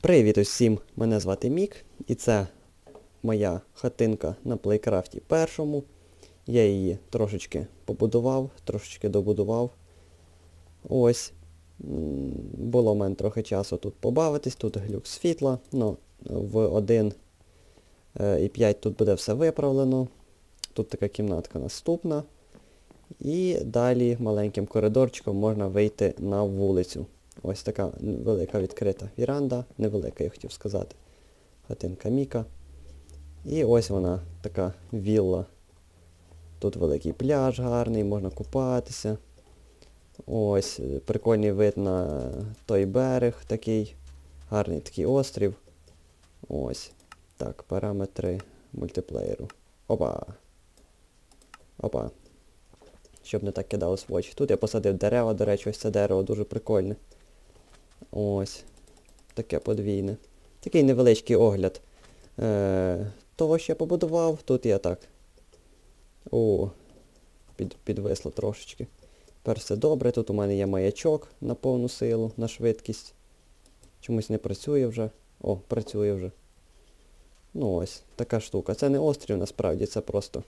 Привіт усім! Мене звати Мік, і це моя хатинка на плейкрафті першому. Я її трошечки побудував, трошечки добудував. Ось. Було в мене трохи часу тут побавитись, тут глюк світла. Ну, в 1.5 тут буде все виправлено. Тут така кімнатка наступна. І далі маленьким коридорчиком можна вийти на вулицю. Ось така велика відкрита віранда, невелика, я хотів сказати. Хатинка Міка. І ось вона, така вілла. Тут великий пляж гарний, можна купатися. Ось, е, прикольний вид на той берег такий. Гарний такий острів. Ось. Так, параметри мультиплеєру. Опа. Опа. Щоб не так кидалось в очі. Тут я посадив дерева, до речі, ось це дерево дуже прикольне. Ось. Таке подвійне. Такий невеличкий огляд е, того, що я побудував. Тут я так. О, під, підвисло трошечки. Тепер все добре. Тут у мене є маячок на повну силу, на швидкість. Чомусь не працює вже. О, працює вже. Ну ось, така штука. Це не острів насправді, це просто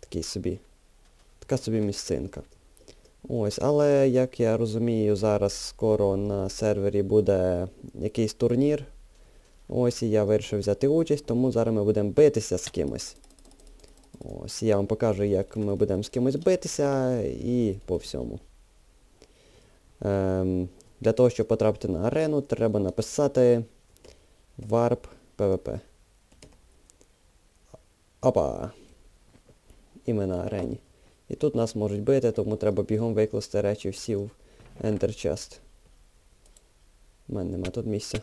такий собі. Така собі місцинка. Ось, але як я розумію, зараз скоро на сервері буде якийсь турнір. Ось і я вирішив взяти участь, тому зараз ми будемо битися з кимось. Ось, я вам покажу, як ми будемо з кимось битися і по всьому. Ем, для того, щоб потрапити на арену, треба написати warp PvP. Опа! І ми на арені. І тут нас можуть бити, тому треба бігом викласти речі всі в Enter Chest. У мене нема тут місця.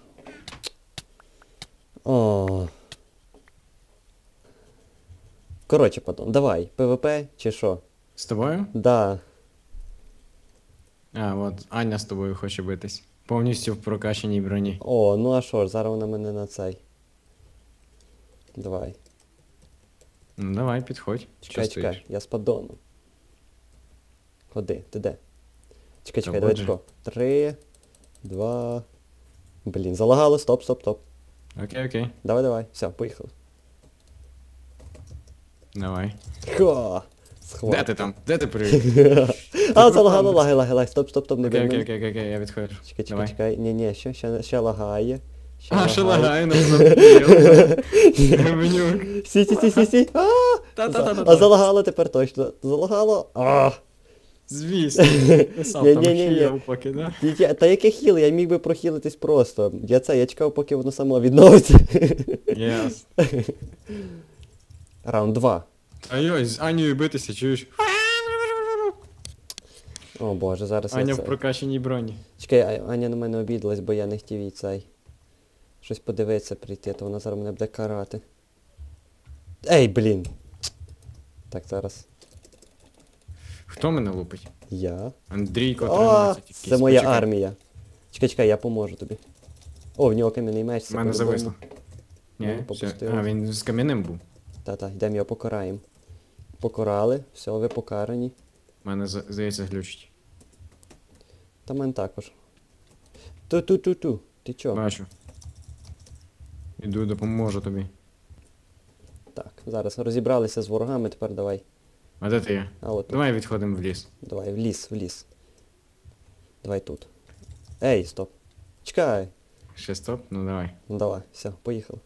О. Коротше, потом, давай, ПВП чи що? З тобою? Да. А, от Аня з тобою хоче битись. Повністю в прокачаній броні. О, ну а що ж, зараз вона мене на цей. Давай. Ну давай, підходь. Чекай, чекай, я з поддону. Ходи, ти де? Чекай, чекай, давай тако. Три, два. Блін, залагало, стоп, стоп, стоп. Окей, окей. Давай, давай. Все, поїхали. Давай. Ха! Де ти там? Де ти привіт? А, залагало, лагай, лагай, лагай, стоп, стоп, стоп, не Окей, окей, окей, окей, я відходжу. Чекай, чекай, чекай. Ні, ні, ще, ще, ще лагає. Ще А, що лагає на Гавенюк. Сі, сі, сі, сі, сі. А, а залагало тепер точно. Залагало. А. Звісно. Писав там Ні-ні-ні-ні. поки, да? Я- Та яке хіл, я міг би прохилитись просто. Я це, я чекав, поки воно само відновиться. Єс. Раунд 2. Та йой, з Анею битися, чуєш? О боже, зараз Аня я в це. прокачаній броні. Чекай, Аня на мене обідалась, бо я не хотів їй цей. Щось подивитися прийти, то вона зараз мене буде карати. Ей, блін. Так, зараз. Хто мене лупить? Я. Андрійко О, 13 якийсь. це моя Почекай. армія. Чекай, чекай, я поможу тобі. О, в нього кам'яний меч. У це мене по-любому. зависло. Ну, Ні, все. попустилось. А, він з кам'яним був. Та-та, йдемо його покараємо. Покарали, все, ви покарані. У мене, за- здається, глючить. Та мен також. Ту-ту-ту-ту. Ти чо? Бачу. Іду, допоможу тобі. Так, зараз розібралися з ворогами, тепер давай. А де ти є? А от. Давай відходимо в ліс. Давай, в ліс, в ліс. Давай тут. Ей, стоп. Чекай. Ще стоп, ну давай. Ну давай, все, поїхали.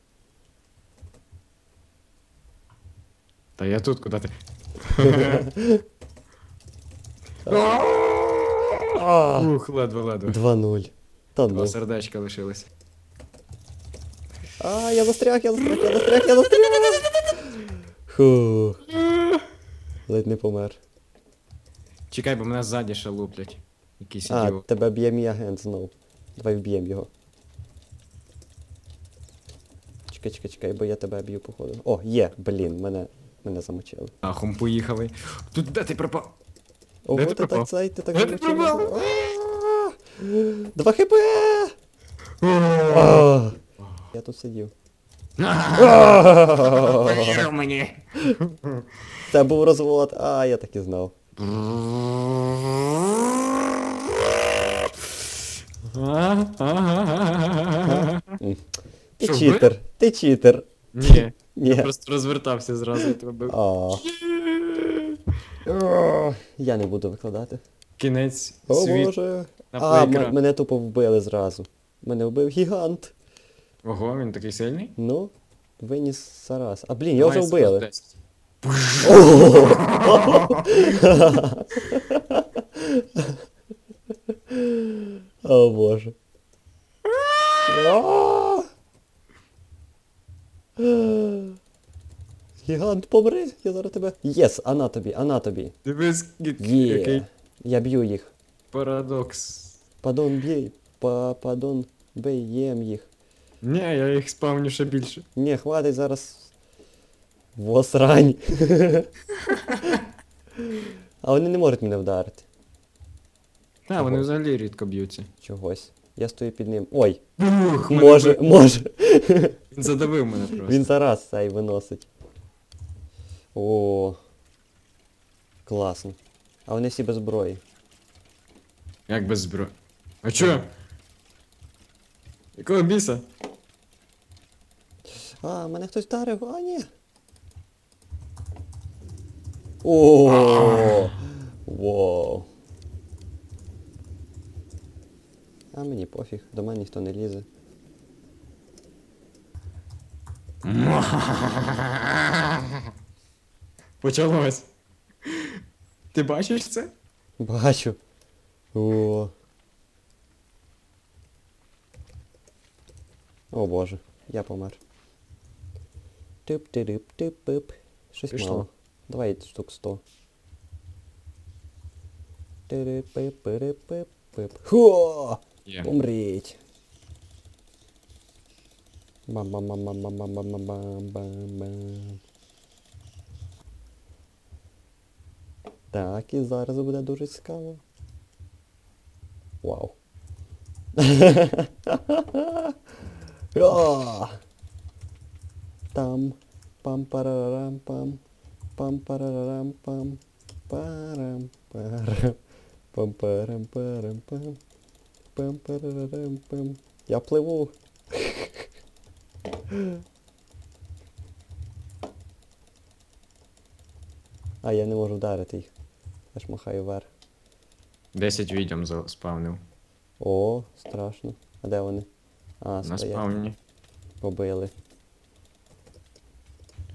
Та я тут, куди ти? Ух, ледве-ледве. 2-0. Та Два ну. сердечка лишилися. А, я застряг, я застряг, я застряг, я застряг. Фу. Ледь не помер. Чекай, бо мене ззаді ще луплять. Якийсь А, ідіот. тебе б'є мій агент знов. Давай вб'ємо його. Чекай, чекай, чекай, бо я тебе б'ю, походу. О, є, блін, мене, мене замочили. Ахом поїхали. Тут де ти пропав? Ого, Де ти ти так цей, ти так Де ти замочив. пропав? Два хп! А! Я тут сидів. Повір мені. Це був розвод, а я так і знав. Ти Що, читер, ти читер. Ні. Ні. Я просто розвертався зразу і тебе бив. А. О, Я не буду викладати. Кінець О світу боже. на А, м- плейграунд. мене тупо вбили зразу. Мене вбив гігант. Ого, він такий сильний? Ну, виніс зараз. А блін, його вже вбили. 10. О боже. Гігант, помри, я зараз тебе. Єс, а на тобі, а на тобі. Дивись, Є. Я б'ю їх. парадокс. Падон б'й, падон бей, їм їх. Ні, я їх спавню ще більше. Ні, хватить зараз. Восрань. а вони не можуть мене вдарити. Та, вони взагалі рідко б'ються. Чогось. Я стою під ним. Ой, Ух, мене може, вбив. може. Він задавив мене просто. Він зараз цей виносить. О. Класно. А вони всі без зброї. Як без зброї. А чо? Якого біса? А, мене хтось вдарив, а ні. О. Воу. А мені пофіг, до мене ніхто не лізе. Почалось. Ти бачиш це? Бачу. О. О боже, я помер. Тип ти дип тип пип Щось Пішло. мало. Давай штук 100. Тири-пип-пири-пип-пип. Хо! Є. Умріть. Бам-бам-бам-бам-бам-бам-бам-бам. Так, і зараз буде дуже цікаво. Вау. Там. Пам парарам пам. Пам парарам пам. Парам парам. Пам парам парам пам. Пам парарам пам. Я пливу. А, я не можу вдарити їх. Я ж махаю вверх. 10 відьом заспавнив. О, страшно. А де вони? А, На стоять. спавні. Побили.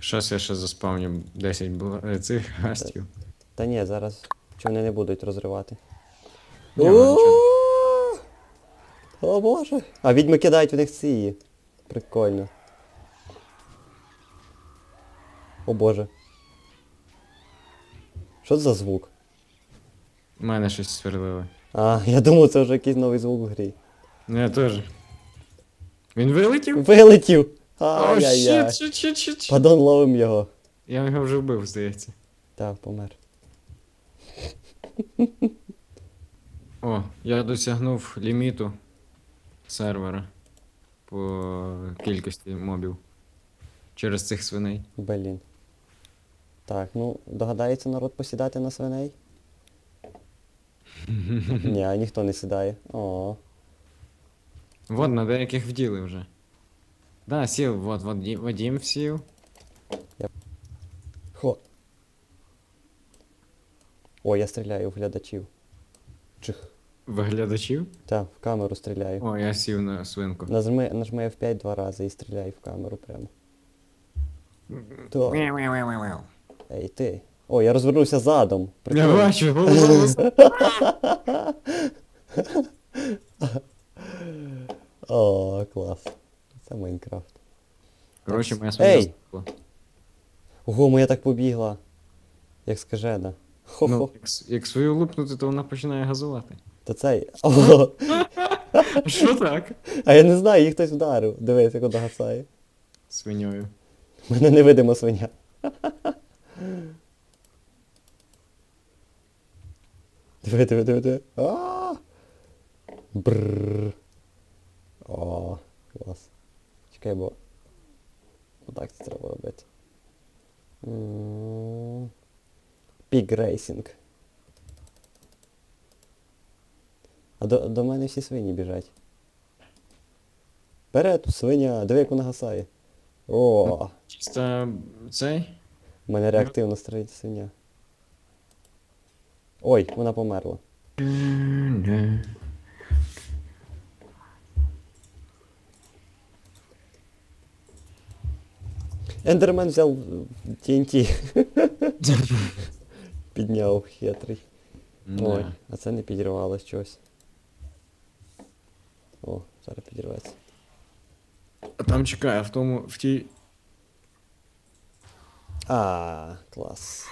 Щас я ще заспавню 10 бла- е, цих гастів. Та ні, зараз чи вони не будуть розривати. Ні, вони нічого О, О боже. А відьми кидають в них ці. Прикольно. О боже. Що це за звук? У мене щось сверлили. А, я думав, це вже якийсь новий звук в грі. Ну я теж. Він вилетів? Вилетів! О, Ай-яй-яй. щит, щит, щит, щит, щит. Падон ловим його. Я його вже вбив, здається. Так, помер. О, я досягнув ліміту сервера по кількості мобів. Через цих свиней. Блін. Так, ну, догадається народ посідати на свиней? Ні, ніхто не сідає. О. Вот, на деяких вділи вже. Да, сів, вот, Вадим, Вадим сів. Хо. О, я стріляю в глядачів. Чих. Виглядачів. Так, в камеру стріляю. О, я сів на свинку. Нажми, нажми F5 два рази і стріляй в камеру прямо. То. Ей, ти. О, я розвернувся задом. Я Прикольно. бачу, голос. О, клас. Це Майнкрафт. Коротше, моя Ей! Ого, моя так побігла. Як скажена. Хо-хо. Ну, як, с- як свою лупнути, то вона починає газувати. Та цей. Що так? а я не знаю, їх хтось вдарив. Дивись, як вона гасає. Свиньою. У мене невидима свиня. Диви, диви, диви, диви. А! Бррр. О, клас. Чекай, бо. Отак це треба робити. Pig Racing. А до, до мене всі свині біжать. Вперед, свиня, диви, як вона гасає. О, Чисто цей. у мене реактивно стоїть свиня. Ой, вона померла. Ендермен взяв TNT. Підняв хитрий. Ой, а це не підірвалось чогось. О, зараз підірветься. А там чекай, а в тому, в тій. А, клас.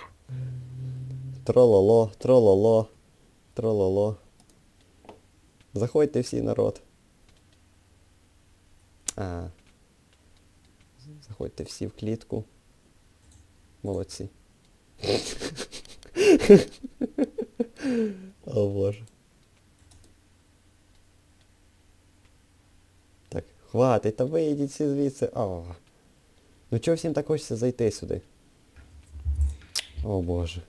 Трололо, трололо, трололо. Заходьте всі народ. А. Заходьте всі в клітку. Молодці. О боже. Так, хватить, та вийдіть всі звідси. О. Ну чого всім так хочеться зайти сюди? О боже.